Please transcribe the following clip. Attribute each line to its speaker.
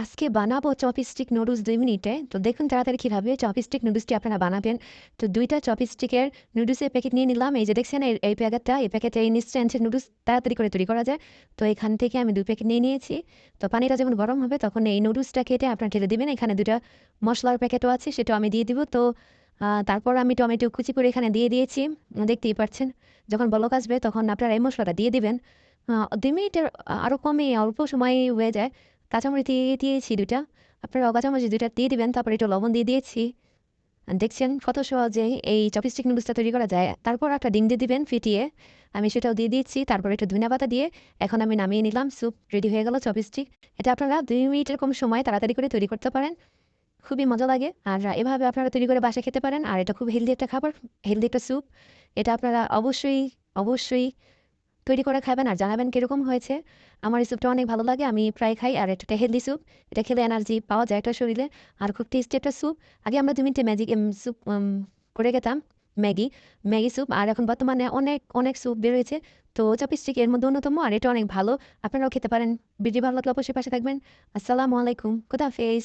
Speaker 1: আজকে বানাবো chopstick noodles দুই মিনিটে। তো দেখুন তাড়াতাড়ি কীভাবে চপস্টিক নুডলসটি আপনারা বানাবেন। তো দুইটা চপস্টিকের নুডলসের প্যাকেট নিয়ে নিলাম। এই যে দেখছেন, এই প্যাকেটটা এই প্যাকেটে এই ইনস্ট্যান্টের নুডলস তাড়াতাড়ি করে তৈরি করা যায়। তো এখান থেকে আমি দুই প্যাকেট নিয়ে নিয়েছি। তো পানিটা যখন গরম হবে, তখন এই নুডলসটা কেটে আপনার ঢেলে দেবেন। এখানে দুটা মশলার প্যাকেটও আছে, সেটাও আমি দিয়ে দিব। তো তারপর আমি টমেটো কুচি করে এখানে দিয়ে দিয়েছি। দেখতেই পাচ্ছেন, যখন বলক আসবে, তখন আপনারা এই মশলাটা দিয়ে দিবেন। দুই মিনিটের আরও কমে অল্প সময় হয়ে যায়। কাঁচামরিচ দিয়ে দিয়েছি দুটা আপনারা কাঁচামরিচ দুটা দিয়ে দেবেন, তারপর একটু লবণ দিয়ে দিয়েছি। দেখছেন কত সহজে এই চপস্টিক নুডলসটা তৈরি করা যায়। তারপর একটা ডিম দিয়ে দিবেন ফিটিয়ে। আমি সেটাও দিয়ে দিয়েছি, তারপর একটু ধনিয়া পাতা দিয়ে। এখন আমি নামিয়ে নিলাম, স্যুপ রেডি হয়ে গেল চপস্টিক। এটা আপনারা দুই মিনিটের কম সময় তাড়াতাড়ি করে তৈরি করতে পারেন। খুবই মজা লাগে। আর এভাবে আপনারা তৈরি করে বাসা খেতে পারেন। আর এটা খুব হেলদি একটা খাবার, হেলদি একটা স্যুপ। এটা আপনারা অবশ্যই অবশ্যই তৈরি করে খাবেন আর জানাবেন কীরকম হয়েছে। আমার এই স্যুপটা অনেক ভালো লাগে, আমি প্রায় খাই আর এটা হেলদি স্যুপ এটা খেলে এনার্জি পাওয়া যায় একটা শরীরে। আর খুব টেস্টি একটা স্যুপ আগে আমরা দু মিনিটে ম্যাজিক স্যুপ করে খেতাম, ম্যাগি ম্যাগি স্যুপ আর এখন বর্তমানে অনেক অনেক স্যুপ বেরোয়েছে। তো চপস্টিক এর মধ্যে অন্যতম আর এটা অনেক ভালো। আপনারাও খেতে পারেন। ভিডিও ভালো লাগলে অবশ্যই পাশে থাকবেন। আসসালামু আলাইকুম। খুদাহাফেজ